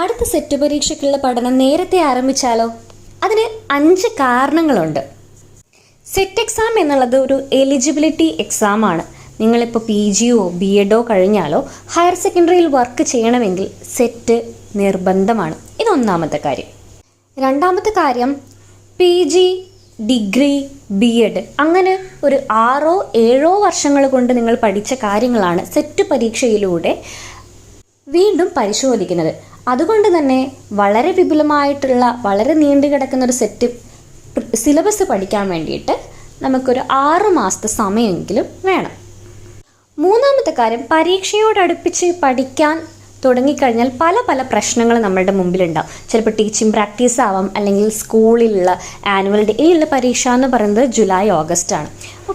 അടുത്ത സെറ്റ് പരീക്ഷയ്ക്കുള്ള പഠനം നേരത്തെ ആരംഭിച്ചാലോ? അതിന് അഞ്ച് കാരണങ്ങളുണ്ട്. സെറ്റ് എക്സാം എന്നുള്ളത് ഒരു എലിജിബിലിറ്റി എക്സാം ആണ്. നിങ്ങളിപ്പോൾ പി ജിയോ ബി എഡോ കഴിഞ്ഞാലോ ഹയർ സെക്കൻഡറിയിൽ വർക്ക് ചെയ്യണമെങ്കിൽ സെറ്റ് നിർബന്ധമാണ്. ഇതൊന്നാമത്തെ കാര്യം. രണ്ടാമത്തെ കാര്യം P G degree B Ed അങ്ങനെ ഒരു ആറോ ഏഴോ വർഷങ്ങൾ കൊണ്ട് നിങ്ങൾ പഠിച്ച കാര്യങ്ങളാണ് സെറ്റ് പരീക്ഷയിലൂടെ വീണ്ടും പരിശോധിക്കുന്നത്. അതുകൊണ്ട് തന്നെ വളരെ വിപുലമായിട്ടുള്ള വളരെ നീണ്ടു കിടക്കുന്ന ഒരു സെറ്റ് സിലബസ് പഠിക്കാൻ വേണ്ടിയിട്ട് നമുക്കൊരു ആറ് മാസത്തെ സമയമെങ്കിലും വേണം. മൂന്നാമത്തെ കാര്യം പരീക്ഷയോടടുപ്പിച്ച് പഠിക്കാൻ തുടങ്ങിക്കഴിഞ്ഞാൽ പല പല പ്രശ്നങ്ങൾ നമ്മളുടെ മുമ്പിലുണ്ടാവും. ചിലപ്പോൾ ടീച്ചിങ് പ്രാക്ടീസ് ആവാം അല്ലെങ്കിൽ സ്കൂളിലുള്ള ആനുവൽ ഡേ ഈ പരീക്ഷ എന്ന് പറയുന്നത് ജൂലൈ ഓഗസ്റ്റ് ആണ്.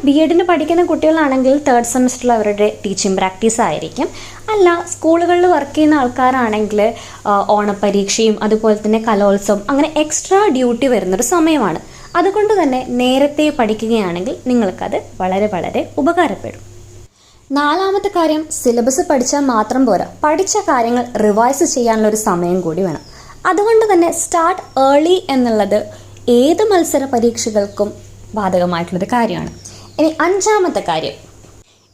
ബി എഡിന് പഠിക്കുന്ന കുട്ടികളാണെങ്കിൽ തേർഡ് സെമസ്റ്ററിൽ അവരുടെ ടീച്ചിങ് പ്രാക്ടീസ് ആയിരിക്കും. അല്ല സ്കൂളുകളിൽ വർക്ക് ചെയ്യുന്ന ആൾക്കാരാണെങ്കിൽ ആ, ഓണപ്പരീക്ഷയും അതുപോലെ തന്നെ കലോത്സവം അങ്ങനെ എക്സ്ട്രാ ഡ്യൂട്ടി വരുന്നൊരു സമയമാണ്. അതുകൊണ്ട് തന്നെ നേരത്തെ പഠിക്കുകയാണെങ്കിൽ നിങ്ങൾക്കത് വളരെ വളരെ ഉപകാരപ്പെടും. നാലാമത്തെ കാര്യം സിലബസ് പഠിച്ചാൽ മാത്രം പോരാ. പഠിച്ച കാര്യങ്ങൾ റിവൈസ് ചെയ്യാനുള്ള ഒരു സമയം കൂടി വേണം. അതുകൊണ്ട് തന്നെ സ്റ്റാർട്ട് ഏർലി എന്നുള്ളത് ഏത് മത്സര പരീക്ഷകൾക്കും ബാധകമായിട്ടുള്ളൊരു കാര്യമാണ്. ഇനി അഞ്ചാമത്തെ കാര്യം.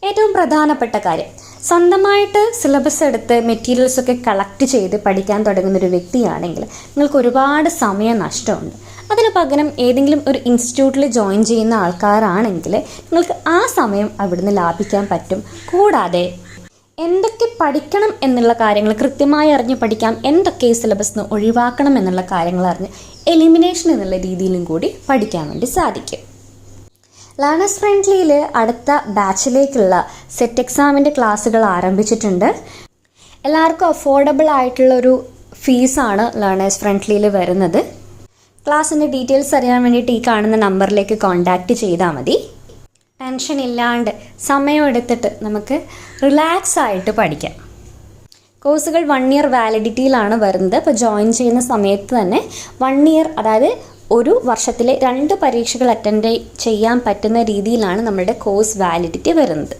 ഏറ്റവും പ്രധാനപ്പെട്ട കാര്യം. സ്വന്തമായിട്ട് സിലബസ് എടുത്ത് മെറ്റീരിയൽസ് ഒക്കെ കളക്ട് ചെയ്ത് പഠിക്കാൻ തുടങ്ങുന്ന ഒരു വ്യക്തിയാണെങ്കിൽ നിങ്ങൾക്ക് ഒരുപാട് സമയ നഷ്ടമുണ്ട്. അതിന് പകരം ഏതെങ്കിലും ഒരു ഇൻസ്റ്റിറ്റ്യൂട്ടിൽ ജോയിൻ ചെയ്യുന്ന ആൾക്കാരാണെങ്കിൽ നിങ്ങൾക്ക് ആ സമയം അവിടുന്ന് ലാഭിക്കാൻ പറ്റും. കൂടാതെ എന്തൊക്കെ പഠിക്കണം എന്നുള്ള കാര്യങ്ങൾ കൃത്യമായി അറിഞ്ഞ് പഠിക്കാം. എന്തൊക്കെ സിലബസ് നിന്ന് ഒഴിവാക്കണം എന്നുള്ള കാര്യങ്ങൾ അറിഞ്ഞ് എലിമിനേഷൻ എന്നുള്ള രീതിയിലും കൂടി പഠിക്കാൻ വേണ്ടി സാധിക്കും. ലേണേഴ്സ് ഫ്രണ്ട്ലിയിൽ അടുത്ത ബാച്ചിലേക്കുള്ള സെറ്റ് എക്സാമിന്റെ ക്ലാസ്സുകൾ ആരംഭിച്ചിട്ടുണ്ട്. എല്ലാവർക്കും അഫോർഡബിൾ ആയിട്ടുള്ളൊരു ഫീസാണ് ലേണേഴ്സ് ഫ്രണ്ട്ലിയിൽ വരുന്നത്. ക്ലാസ്സിന്റെ ഡീറ്റെയിൽസ് അറിയാൻ വേണ്ടിയിട്ട് ഈ കാണുന്ന നമ്പറിലേക്ക് കോൺടാക്റ്റ് ചെയ്താൽ മതി. ടെൻഷൻ ഇല്ലാണ്ട് സമയമെടുത്തിട്ട് നമുക്ക് റിലാക്സ് ആയിട്ട് പഠിക്കാം. കോഴ്സുകൾ വൺ ഇയർ വാലിഡിറ്റിയിലാണ് വരുന്നത്. അപ്പോൾ ജോയിൻ ചെയ്യുന്ന സമയത്ത് തന്നെ വൺ ഇയർ അതായത് ഒരു വർഷത്തിലെ രണ്ട് പരീക്ഷകൾ അറ്റൻഡ് ചെയ്യാൻ പറ്റുന്ന രീതിയിലാണ് നമ്മുടെ കോഴ്സ് വാലിഡിറ്റി വരുന്നത്.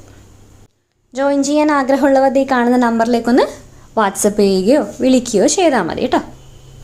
ജോയിൻ ചെയ്യാൻ ആഗ്രഹമുള്ളവർ ഈ കാണുന്ന നമ്പറിലേക്കൊന്ന് വാട്സപ്പ് ചെയ്യുകയോ വിളിക്കുകയോ ചെയ്താൽ മതി കേട്ടോ.